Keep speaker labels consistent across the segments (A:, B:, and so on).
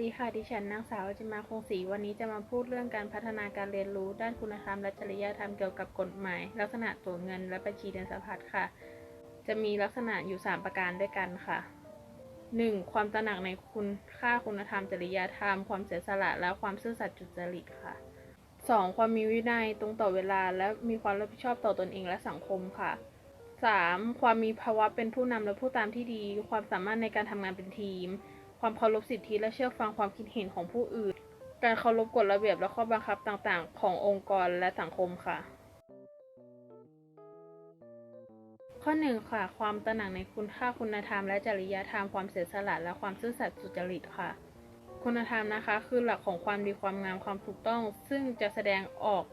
A: ดีค่ะดิฉันนางสาวจิมาคงศรีวันนี้จะมาพูดเรื่องการพัฒนาการเรียนรู้ ด้านคุณธรรมและจริยธรรมเกี่ยวกับกฎหมาย ลักษณะตัวเงินและบัญชีเดินสะพัดค่ะ จะมีลักษณะอยู่ 3 ประการด้วยกันค่ะ 1. ความตระหนักในคุณค่าคุณธรรมจริยธรรม ความเสียสละและความซื่อสัตย์จุจริตค่ะ 2. ความมีวินัยตรงต่อเวลา และมีความรับผิดชอบต่อตนเองและสังคมค่ะ 3. ความมีภาวะเป็นผู้นำและผู้ตามที่ดี ความสามารถในการทำงานเป็นทีม ความเคารพสิทธิและเชื่อฟังความคิดเห็นของผู้อื่น การเคารพกฎระเบียบและข้อบังคับต่างๆ ขององค์กรและสังคมค่ะ ข้อหนึ่งค่ะ ความตระหนักในคุณค่าคุณธรรมและจริยธรรมความเสียสละและความซื่อสัตย์สุจริตค่ะ คุณธรรมนะคะ คือหลักของความดีความงามความถูกต้อง ซึ่งจะแสดงออก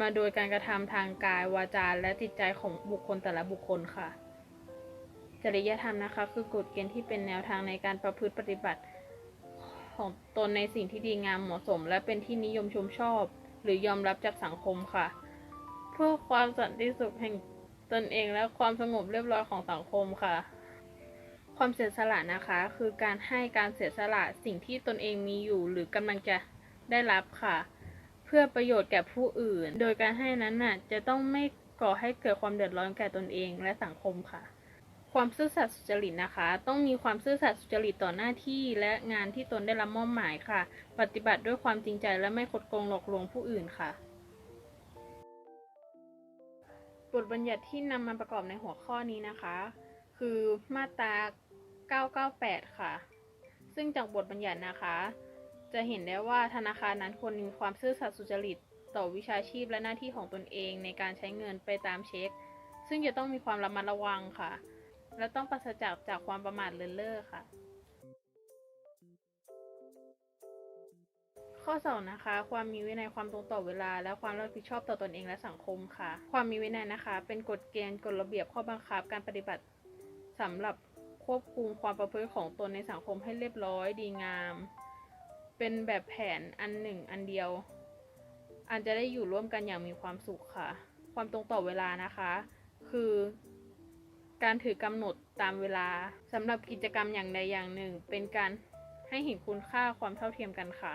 A: มาโดยการกระทำทางกายวาจาและจิตใจของบุคคลแต่ละบุคคลค่ะ จริยธรรมนะคะ คือกฎเกณฑ์ที่เป็นแนวทางในการประพฤติปฏิบัติ ของตนในสิ่งที่ดีงามเหมาะสม และเป็นที่นิยมชมชอบ หรือยอมรับจากสังคมค่ะ เพื่อความสันติสุขแห่งตนเองและความสงบเรียบร้อยของสังคมค่ะ ความเสียสละนะคะ คือการให้การเสียสละสิ่งที่ตนเองมีอยู่ หรือกำลังจะได้รับค่ะ เพื่อประโยชน์แก่ผู้อื่น โดยการให้นั้นน่ะจะต้องไม่ก่อให้เกิดความเดือดร้อนแก่ตนเองและสังคมค่ะ ความซื่อสัตย์สุจริตนะคะ ต้องมีความซื่อสัตย์สุจริตต่อหน้าที่และงานที่ตนได้รับมอบหมายค่ะ ปฏิบัติด้วยความจริงใจและไม่คดโกงหลอกลวงผู้อื่นค่ะบทบัญญัติที่นำมาประกอบในหัวข้อนี้นะคะ คือมาตรา 998 ค่ะ ซึ่งจากบทบัญญัตินะคะ จะเห็นได้ว่าธนาคารนั้นควรมีความซื่อสัตย์สุจริตต่อวิชาชีพและหน้าที่ของตนเองในการใช้เงินไปตามเช็ค ซึ่งจะต้องมีความระมัดระวังค่ะ และต้องปราศจากจากความประมาทเลินเล่อค่ะ ข้อสองนะคะ ความมีวินัยความตรงต่อเวลา และความรับผิดชอบต่อตนเองและสังคมค่ะ ความมีวินัยนะคะ เป็นกฎเกณฑ์กฎระเบียบข้อบังคับการปฏิบัติสำหรับควบคุมความประพฤติของตนในสังคมให้เรียบร้อยดีงาม เป็นแบบแผนอันหนึ่งอันเดียว อันจะได้อยู่ร่วมกันอย่างมีความสุขค่ะ ความตรงต่อเวลานะคะ คือ การถือกำหนดตามเวลาสำหรับกิจกรรมอย่างใดอย่างหนึ่ง เป็นการให้เห็นคุณค่าความเท่าเทียมกันค่ะ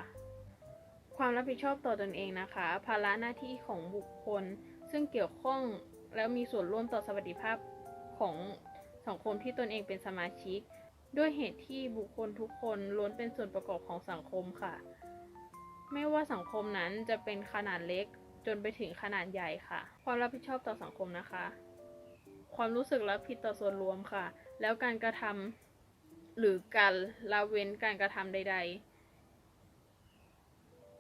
A: ความรับผิดชอบต่อตอนเองนะคะ ภาระหน้าที่ของบุคคล ซึ่งเกี่ยวข้องแล้วมีส่วนร่วมต่อสวัสดิภาพของสังคมที่ตนเองเป็นสมาชิก ด้วยเหตุที่บุคคลทุกคนล้วนเป็นส่วนประกอบของสังคมค่ะ ไม่ว่าสังคมนั้นจะเป็นขนาดเล็กจนไปถึงขนาดใหญ่ค่ะ ความรับผิดชอบต่อสังคมนะคะ ความรู้สึกรับผิดต่อส่วนรวมค่ะ แล้วการกระทำหรือการละเว้นการกระทำใด ๆ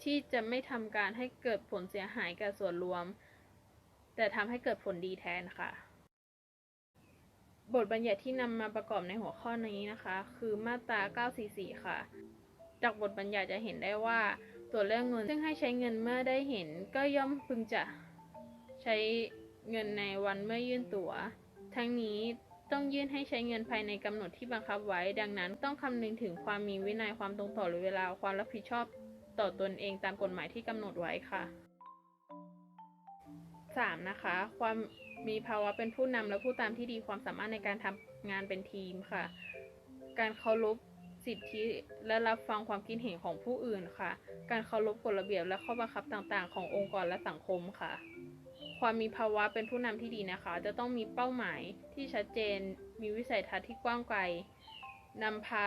A: ที่จะไม่ทำการให้เกิดผลเสียหายแก่ส่วนรวม แต่ทำให้เกิดผลดีแทนค่ะ บทบัญญัติที่นำมาประกอบในหัวข้อนี้นะคะ คือมาตรา 944 ค่ะ จากบทบัญญัติจะเห็นได้ว่าตัวเรื่องเงิน ซึ่งให้ใช้เงินเมื่อได้เห็นก็ย่อมพึงจะใช้เงินในวันเมื่อยื่นตัว๋ว ทั้งนี้ต้องยื่นให้ใช้เงินภายในกำหนดที่บังคับไว้ ดังนั้นต้องคำนึงถึงความมีวินัยความตรงต่อหรือเวลาความรับผิดชอบต่อตนเองตามกฎหมายที่กำหนดไว้ค่ะ 3. นะคะ ความมีภาวะเป็นผู้นำและผู้ตามที่ดีความสามารถในการทำงานเป็นทีมค่ะ การเคารพสิทธิและรับฟังความคิดเห็นของผู้อื่นค่ะ การเคารพกฎระเบียบและข้อบังคับต่างๆ ขององค์กรและสังคมค่ะ ความมีภาวะเป็นผู้นำที่ดีนะคะ จะต้องมีเป้าหมายที่ชัดเจน มีวิสัยทัศน์ที่กว้างไกลนำพา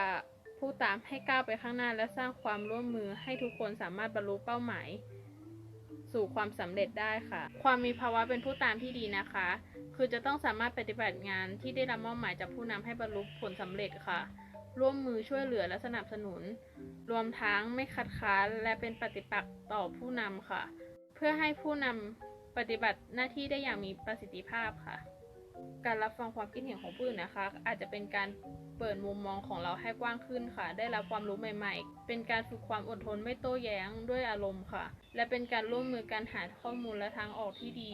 A: ผู้ตามให้ก้าวไปข้างหน้า และสร้างความร่วมมือให้ทุกคนสามารถบรรลุเป้าหมาย สู่ความสำเร็จได้ค่ะ ความมีภาวะเป็นผู้ตามที่ดีนะคะ คือจะต้องสามารถปฏิบัติงานที่ได้รับมอบหมายจากผู้นำให้บรรลุผลสำเร็จค่ะ ร่วมมือช่วยเหลือและสนับสนุน รวมทั้งไม่คัดค้านและเป็นปฏิปักษ์ต่อผู้นำค่ะ เพื่อให้ผู้นำ ปฏิบัติหน้าที่ได้อย่างมีประสิทธิภาพค่ะ การรับฟังความคิดเห็นของผู้อื่นนะคะ อาจจะเป็นการเปิดมุมมองของเราให้กว้างขึ้นค่ะ ได้รับความรู้ใหม่ ๆ เป็นการฝึกความอดทนไม่โต้แย้งด้วยอารมณ์ค่ะ และเป็นการร่วมมือการหาข้อมูลและทางออกที่ดี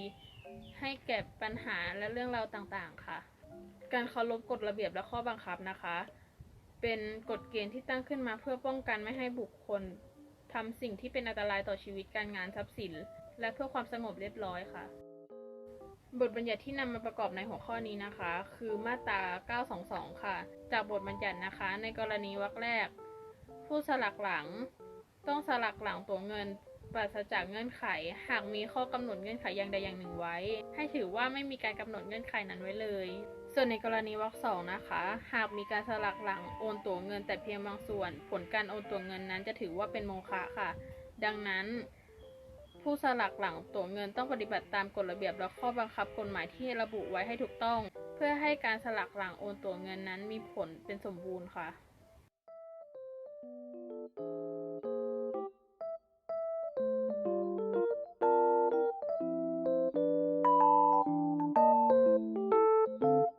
A: ให้แก่ปัญหาและเรื่องราวต่างๆ ค่ะ การเคารพกฎระเบียบและข้อบังคับนะคะ เป็นกฎเกณฑ์ที่ตั้งขึ้นมาเพื่อป้องกันไม่ให้บุคคลทำสิ่งที่เป็นอันตรายต่อชีวิตการงานทรัพย์สิน และเพื่อความสงบเรียบร้อยค่ะ บทบัญญัติที่นำมาประกอบในหัวข้อนี้นะคะ คือมาตรา 922 ค่ะ จากบทบัญญัตินะคะ ในกรณีวรรคแรก ผู้สลักหลัง ต้องสลักหลังตัวเงินปราศจากเงื่อนไข หากมีข้อกำหนดเงื่อนไขอย่างใดอย่างหนึ่งไว้ ให้ถือว่าไม่มีการกำหนดเงื่อนไขนั้นไว้เลย ส่วนในกรณีวรรคสองนะคะ หากมีการสลักหลังโอนตัวเงินแต่เพียงบางส่วน ผลการโอนตัวเงินนั้นจะถือว่าเป็นโมฆะค่ะ ดังนั้น ผู้สลักหลังตัวเงินต้องปฏิบัติตามกฎระเบียบและข้อบังคับกฎหมายที่ระบุไว้ให้ถูกต้อง เพื่อให้การสลักหลังโอนตัวเงินนั้นมีผลเป็นสมบูรณ์ค่ะ